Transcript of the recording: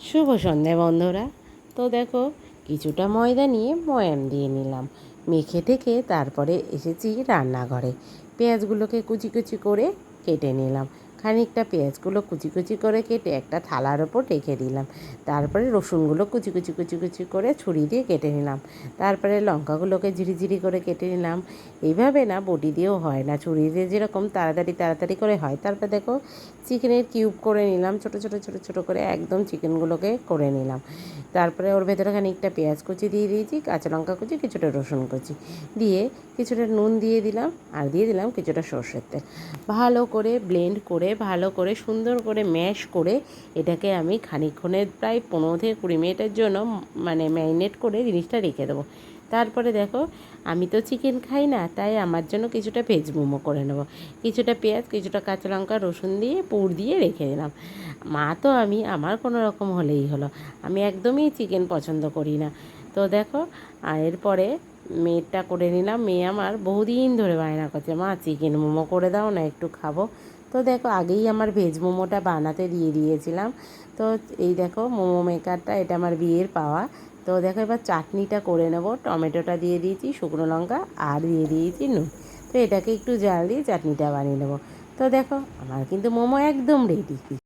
শুভ সন্ধ্যে, বন্ধুরা। তো দেখো, কিছুটা ময়দা নিয়ে ময়াম দিয়ে নিলাম। মেখে থেকে তারপরে এসেছি রান্নাঘরে। পেঁয়াজগুলোকে কুচি কুচি করে কেটে নিলাম। খানিকটা পেঁয়াজগুলো কুচি কুচি করে কেটে একটা থালার ওপর রেখে দিলাম। তারপরে রসুনগুলো কুচি কুচি কুচি কুচি করে ছুরি দিয়ে কেটে নিলাম। তারপরে লঙ্কাগুলোকে ঝিরিঝিরি করে কেটে নিলাম। এইভাবে না বটি দিয়েও হয় না। ছুরি দিয়ে যেরকম তাড়াতাড়ি তাড়াতাড়ি করে হয়। তারপর দেখো চিকেনের কিউব করে নিলাম। ছোট ছোট ছোট ছোট করে একদম চিকেনগুলোকে করে নিলাম। তারপরে ওর ভেতরে খানিকটা পেঁয়াজ কুচি দিয়ে দিয়েছি, কাঁচা লঙ্কা কুচি, কিছুটা রসুন কুচি। দিয়ে কিছুটা নুন দিয়ে দিলাম আর দিয়ে দিলাম কিছুটা সর্ষের তেল। ভালো করে ব্লেন্ড করে ভালো করে সুন্দর করে ম্যাশ করে এটাকে আমি খানিক্ষণের প্রায় পনেরো থেকে কুড়ি মিনিটের জন্য মানে ম্যারিনেট করে জিনিসটা রেখে দেবো। তারপরে দেখো, আমি তো চিকেন খাই না, তাই আমার জন্য কিছুটা ভেজ মোমো করে নেব। কিছুটা পেঁয়াজ, কিছুটা কাঁচা লঙ্কা, রসুন দিয়ে, পুর দিয়ে রেখে দিলাম। মা তো আমি, আমার কোনো রকম হলেই হলো। আমি একদমই চিকেন পছন্দ করি না। তো দেখো, আর এরপরে মেয়েরটা করে নিলাম। মেয়ে আমার বহুদিন ধরে বায়না করছে, মা চিকেন মোমো করে দাও না, একটু খাব। তো দেখো, আগেই আমার ভেজ মোমোটা বানাতে দিয়ে দিয়েছিলাম। তো এই দেখো, মোমো মেকারটা এটা আমার বিয়ের পাওয়া। তো দেখো এবার চাটনিটা করে নেব। টমেটোটা দিয়ে দিয়েছি, শুকনো লঙ্কা, আর দিয়ে দিয়েছি নুন। তো এটাকে একটু জাল দিয়ে চাটনিটা বানিয়ে নেব। তো দেখো, আমার কিন্তু মোমো একদম রেডি